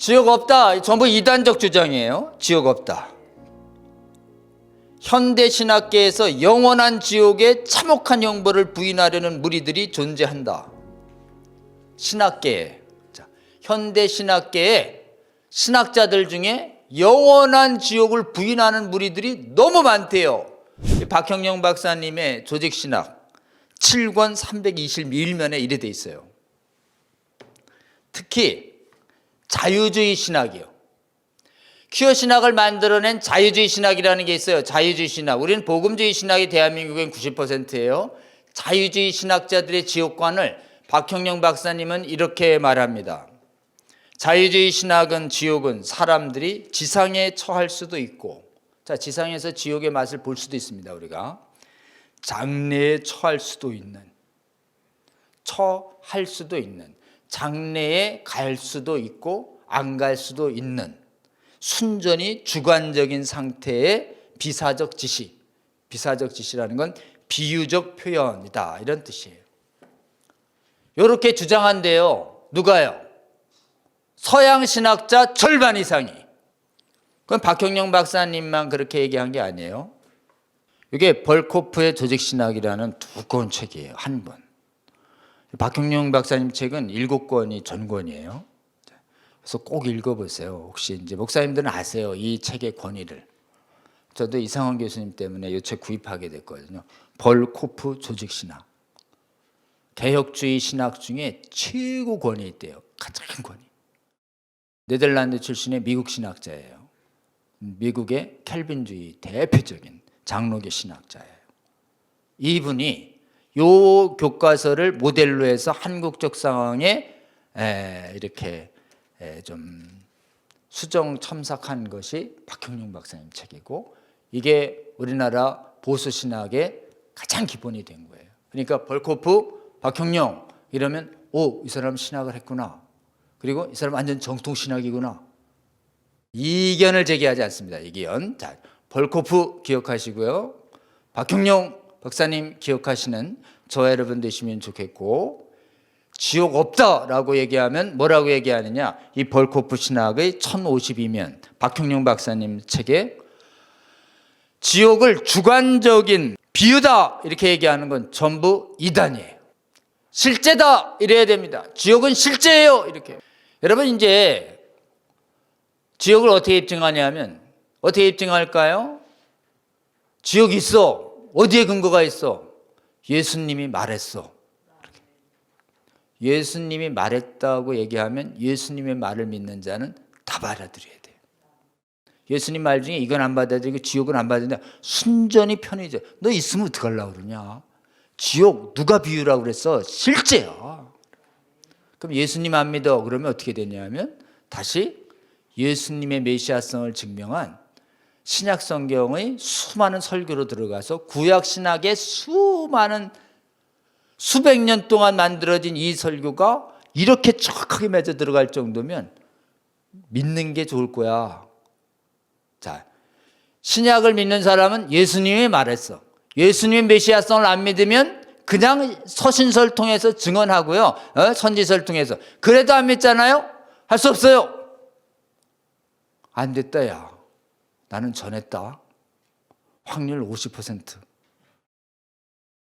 지옥 없다. 전부 이단적 주장이에요. 지옥 없다. 현대 신학계에서 영원한 지옥에 참혹한 형벌을 부인하려는 무리들이 존재한다. 신학계에 자, 현대 신학계에 신학자들 중에 영원한 지옥을 부인하는 무리들이 너무 많대요. 박형영 박사님의 조직 신학 7권 321면에 이래 돼 있어요. 특히 자유주의 신학이요. 퀴어 신학을 만들어낸 자유주의 신학이라는 게 있어요. 자유주의 신학. 우리는 복음주의 신학이 대한민국엔 90%예요. 자유주의 신학자들의 지옥관을 박형영 박사님은 이렇게 말합니다. 자유주의 신학은 지옥은 사람들이 지상에 처할 수도 있고, 자, 지상에서 지옥의 맛을 볼 수도 있습니다, 우리가. 장래에 처할 수도 있는, 처할 수도 있는, 장래에 갈 수도 있고, 안 갈 수도 있는, 순전히 주관적인 상태의 비사적 지시. 비사적 지시라는 건 비유적 표현이다. 이런 뜻이에요. 이렇게 주장한대요. 누가요? 서양 신학자 절반 이상이. 그건 박형영 박사님만 그렇게 얘기한 게 아니에요. 이게 벌코프의 조직 신학이라는 두꺼운 책이에요. 한 권. 박형영 박사님 책은 일곱 권이 전권이에요. 그래서 꼭 읽어보세요. 혹시 이제 목사님들은 아세요. 이 책의 권위를. 저도 이상원 교수님 때문에 이 책 구입하게 됐거든요. 벌코프 조직 신학. 개혁주의 신학 중에 최고 권위 있대요. 가장 권위. 네덜란드 출신의 미국 신학자예요. 미국의 켈빈주의 대표적인 장로교 신학자예요. 이분이 요 교과서를 모델로 해서 한국적 상황에 에, 이렇게 에, 좀 수정 첨삭한 것이 박형룡 박사님 책이고 이게 우리나라 보수 신학의 가장 기본이 된 거예요. 그러니까 벌코프, 박형룡 이러면 오, 이 사람 신학을 했구나. 그리고 이 사람 완전 정통 신학이구나. 이견을 제기하지 않습니다. 이견. 자, 벌코프 기억하시고요. 박형룡 박사님 기억하시는 저 여러분 되시면 좋겠고 지옥 없다라고 얘기하면 뭐라고 얘기하느냐? 이 벌코프 신학의 1052면 박형룡 박사님 책에 지옥을 주관적인 비유다 이렇게 얘기하는 건 전부 이단이에요. 실제다 이래야 됩니다. 지옥은 실제예요 이렇게. 여러분 이제 지옥을 어떻게 입증하냐면 어떻게 입증할까요? 지옥 있어. 어디에 근거가 있어? 예수님이 말했어. 예수님이 말했다고 얘기하면 예수님의 말을 믿는 자는 다 받아들여야 돼요. 예수님 말 중에 이건 안 받아들이고 지옥은 안 받아들인다. 순전히 편의죠. 너 있으면 어떡하려고 그러냐. 지옥 누가 비유라고 그랬어? 실제야. 그럼 예수님 안 믿어. 그러면 어떻게 되냐면 다시 예수님의 메시아성을 증명한 신약 성경의 수많은 설교로 들어가서 구약 신학의 수많은 수백 년 동안 만들어진 이 설교가 이렇게 정확하게 맺어 들어갈 정도면 믿는 게 좋을 거야. 자, 신약을 믿는 사람은 예수님이 말했어. 예수님의 메시아성을 안 믿으면 그냥 서신설 통해서 증언하고요. 어? 선지설 통해서. 그래도 안 믿잖아요? 할 수 없어요. 안 됐다, 야. 나는 전했다. 확률 50%.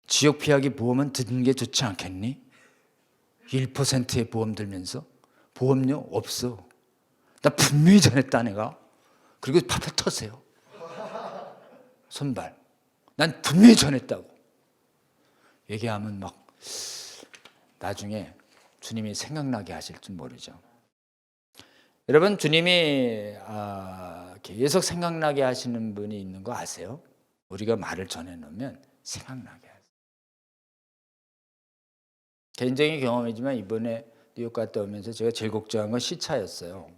지역 피하기 보험은 듣는 게 좋지 않겠니? 1%의 보험 들면서 보험료 없어. 나 분명히 전했다 내가. 그리고 팍팍 터세요. 손발. 난 분명히 전했다고. 얘기하면 막 나중에 주님이 생각나게 하실 줄 모르죠. 여러분 주님이 아, 계속 생각나게 하시는 분이 있는 거 아세요? 우리가 말을 전해놓으면 생각나게 하세요. 개인적인 경험이지만 이번에 뉴욕 갔다 오면서 제가 제일 걱정한 건 시차였어요.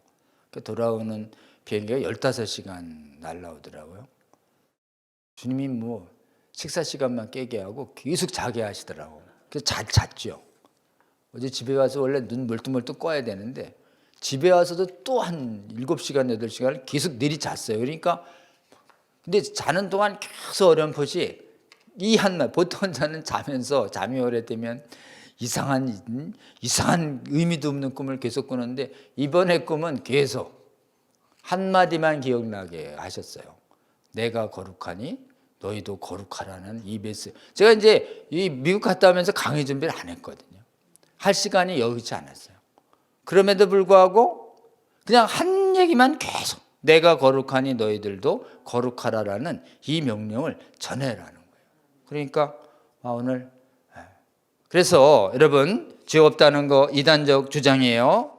그 돌아오는 비행기가 15시간 날라오더라고요. 주님이 뭐 식사 시간만 깨게 하고 계속 자게 하시더라고. 그래서 잘 잤죠. 어제 집에 와서 원래 눈 멀뚱멀뚱 꺼야 되는데 집에 와서도 또 한 7시간, 8시간을 계속 내리 잤어요. 그러니까 근데 자는 동안 계속 어렴풋이 이 한말 보통 자는 자면서 잠이 오래되면 이상한 이상한 의미도 없는 꿈을 계속 꾸는데 이번에 꿈은 계속 한 마디만 기억나게 하셨어요. 내가 거룩하니 너희도 거룩하라는 이 메시지. 제가 이제 이 미국 갔다 오면서 강의 준비를 안 했거든요. 할 시간이 여의치 않았어요. 그럼에도 불구하고 그냥 한 얘기만 계속 내가 거룩하니 너희들도 거룩하라라는 이 명령을 전해라는 거예요. 그러니까 아, 오늘 그래서 여러분 죄 없다는 거 이단적 주장이에요.